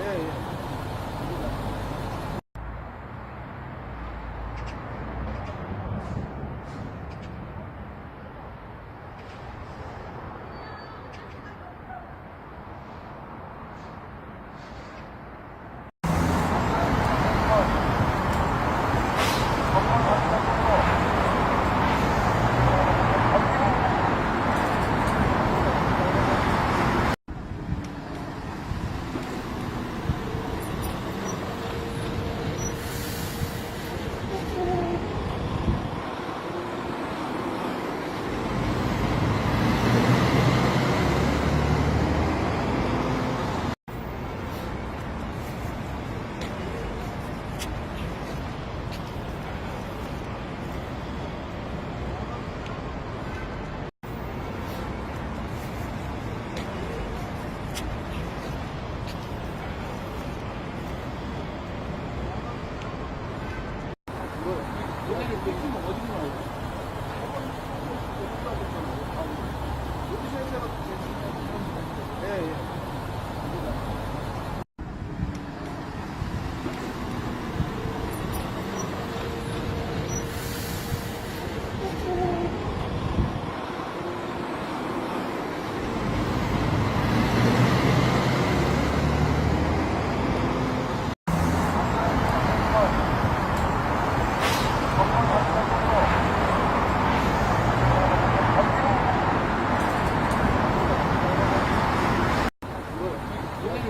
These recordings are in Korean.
예, 예.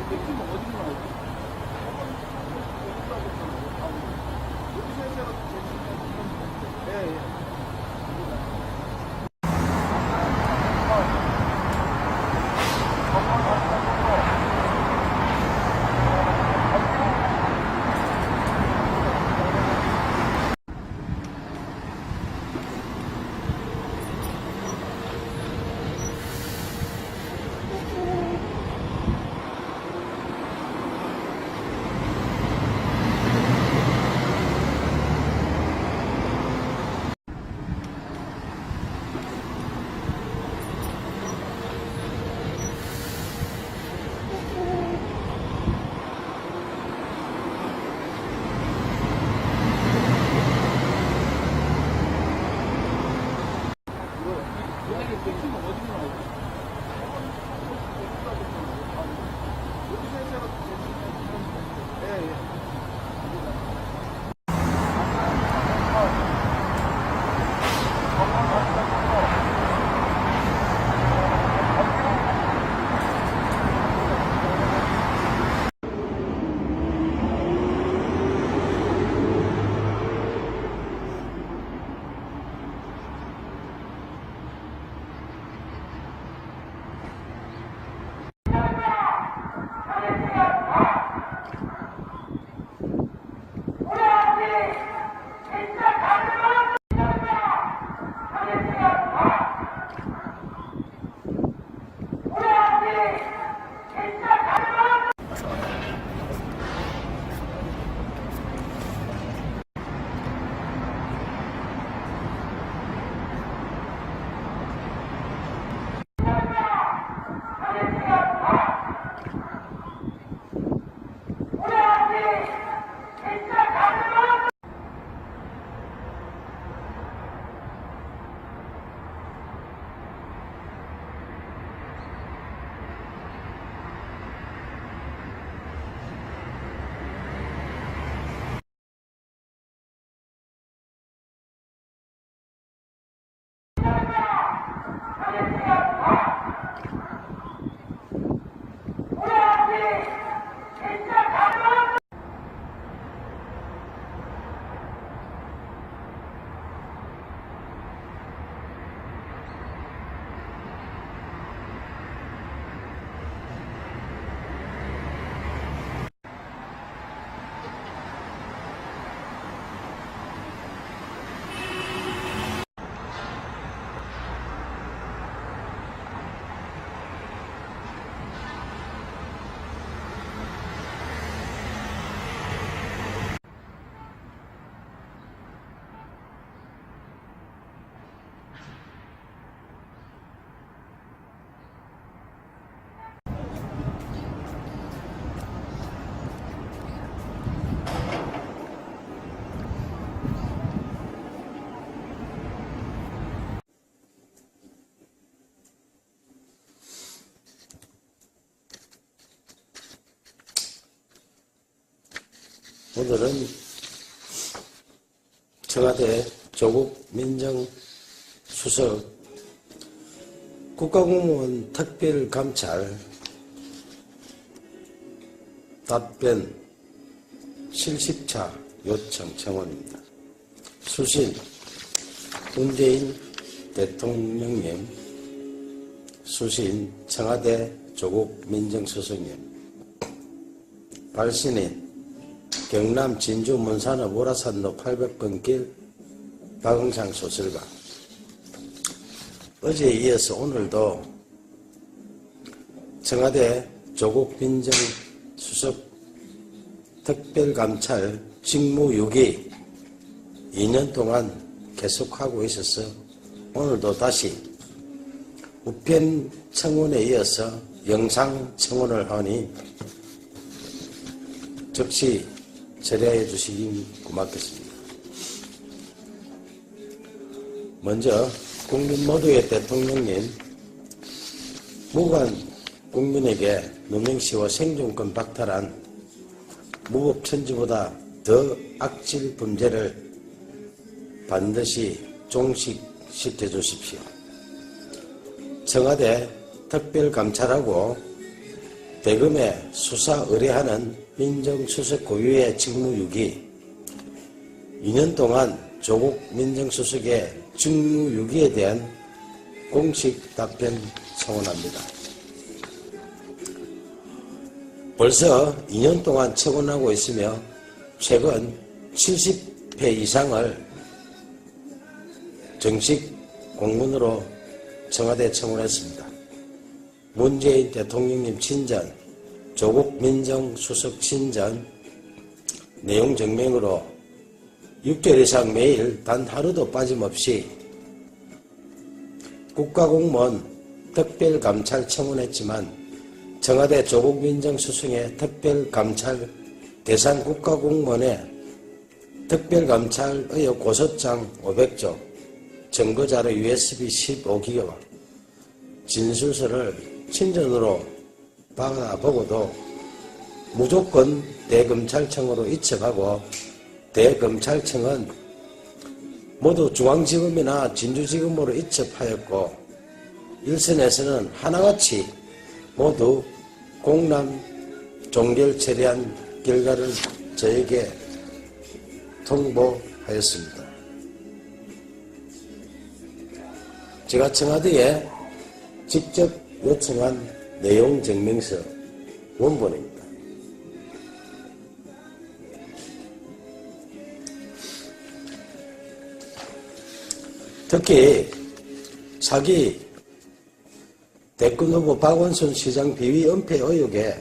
느낌 Polícia! Polícia! 오늘은 청와대 조국 민정수석 국가공무원 특별감찰 답변 실십차 요청 청원입니다. 수신 문재인 대통령님 수신 청와대 조국 민정수석님 발신인 경남 진주 문산읍 오라산로 800번 길 박응상 소설가. 어제에 이어서 오늘도 청와대 조국 민정 수석 특별감찰 직무 6기 2년 동안 계속하고 있어서 오늘도 다시 우편 청원에 이어서 영상 청원을 하니 즉시 처리해 주시기 고맙겠습니다. 먼저 국민 모두의 대통령님 무관 국민에게 누명시와 생존권 박탈한 무법천지보다 더 악질 범죄를 반드시 종식시켜 주십시오. 청와대 특별감찰하고 대검에 수사 의뢰하는 민정수석 고유의 직무유기 2년 동안 조국 민정수석의 직무유기에 대한 공식 답변 청원합니다. 벌써 2년 동안 청원하고 있으며 최근 70회 이상을 정식 공문으로 청와대 청원했습니다. 문재인 대통령님 친전, 조국 민정수석 친전, 내용 증명으로 6개월 이상 매일 단 하루도 빠짐없이 국가공무원 특별감찰 청원했지만 청와대 조국 민정수석의 특별감찰 대상 국가공무원의 특별감찰 의혹 고소장 500조, 증거자료 USB 15기가와 진술서를 친전으로 받아보고도 무조건 대검찰청으로 이첩하고 대검찰청은 모두 중앙지검이나 진주지검으로 이첩하였고 일선에서는 하나같이 모두 공남 종결 처리한 결과를 저에게 통보하였습니다. 제가 청와대에 직접 요청한 내용 증명서 원본입니다. 특히 사기 대권 후보 박원순 시장 비위 은폐 의혹에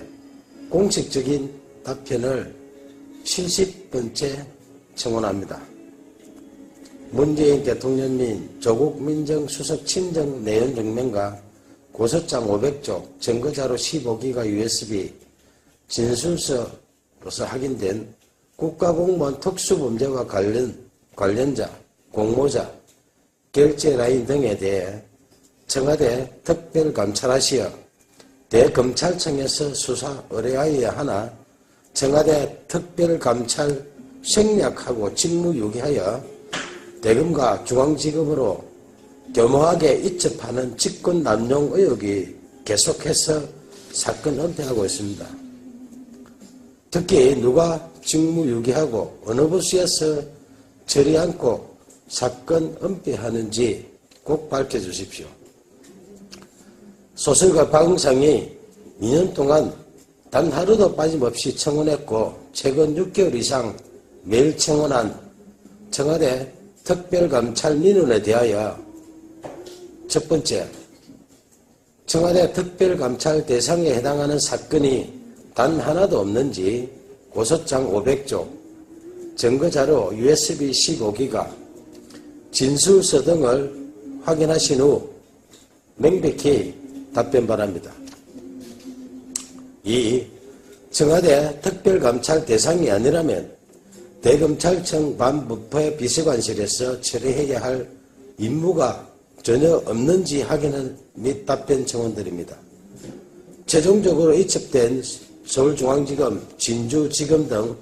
공식적인 답변을 70번째 청원합니다. 문재인 대통령님 조국 민정수석 친정 내연 증명과 고소장 500조, 증거자료 15기가 USB, 진술서로서 확인된 국가공무원 특수범죄와 관련, 관련자, 공모자, 결제 라인 등에 대해 청와대 특별감찰하시어 대검찰청에서 수사 의뢰하여야 하나 청와대 특별감찰 생략하고 직무유기하여 대검과 중앙지검으로 교모하게 이첩하는 직권 남용 의혹이 계속해서 사건 은폐하고 있습니다. 특히 누가 직무유기하고 어느 부서에서 처리 않고 사건 은폐하는지 꼭 밝혀주십시오. 소설가 박응상이 2년 동안 단 하루도 빠짐없이 청원했고 최근 6개월 이상 매일 청원한 청와대 특별감찰 민원에 대하여 첫 번째, 청와대 특별감찰 대상에 해당하는 사건이 단 하나도 없는지 고소장 500조, 증거자료 USB 15기가, 진술서 등을 확인하신 후 명백히 답변 바랍니다. 2. 청와대 특별감찰 대상이 아니라면 대검찰청 반부패 비서관실에서 처리해야 할 임무가 전혀 없는지 확인을 및 답변 청원드립니다. 최종적으로 이첩된 서울중앙지검, 진주지검 등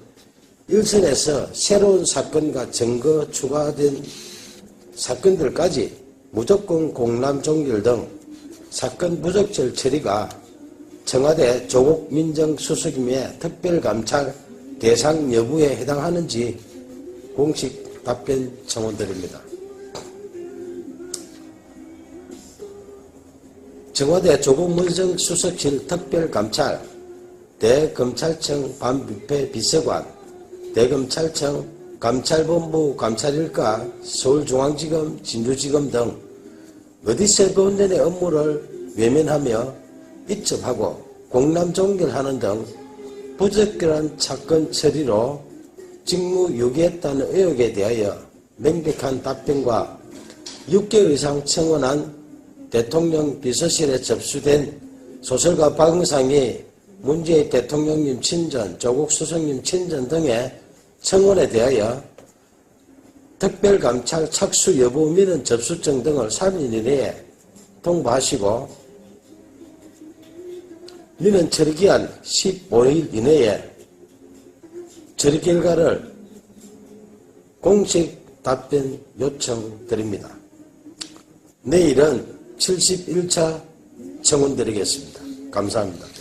일선에서 새로운 사건과 증거 추가된 사건들까지 무조건 공람 종결 등 사건 부적절 처리가 청와대 조국 민정수석임의 특별감찰 대상 여부에 해당하는지 공식 답변 청원드립니다. 청와대 조국 민정수석실 특별감찰 대검찰청 반부패 비서관 대검찰청 감찰본부 감찰일가 서울중앙지검 진주지검 등 어디서 본연의 업무를 외면하며 입첩하고 공람 종결하는 등 부적절한 사건 처리로 직무 유기했다는 의혹에 대하여 명백한 답변과 6개월 이상 청원한 대통령 비서실에 접수된 소설가 박응상이 문재인 대통령님 친전, 조국 수석님 친전 등의 청원에 대하여 특별감찰 착수 여부 민원 접수증 등을 3일 이내에 통보하시고 민원 처리기한 15일 이내에 처리 결과를 공식 답변 요청 드립니다. 내일은 71차 청원 드리겠습니다. 감사합니다.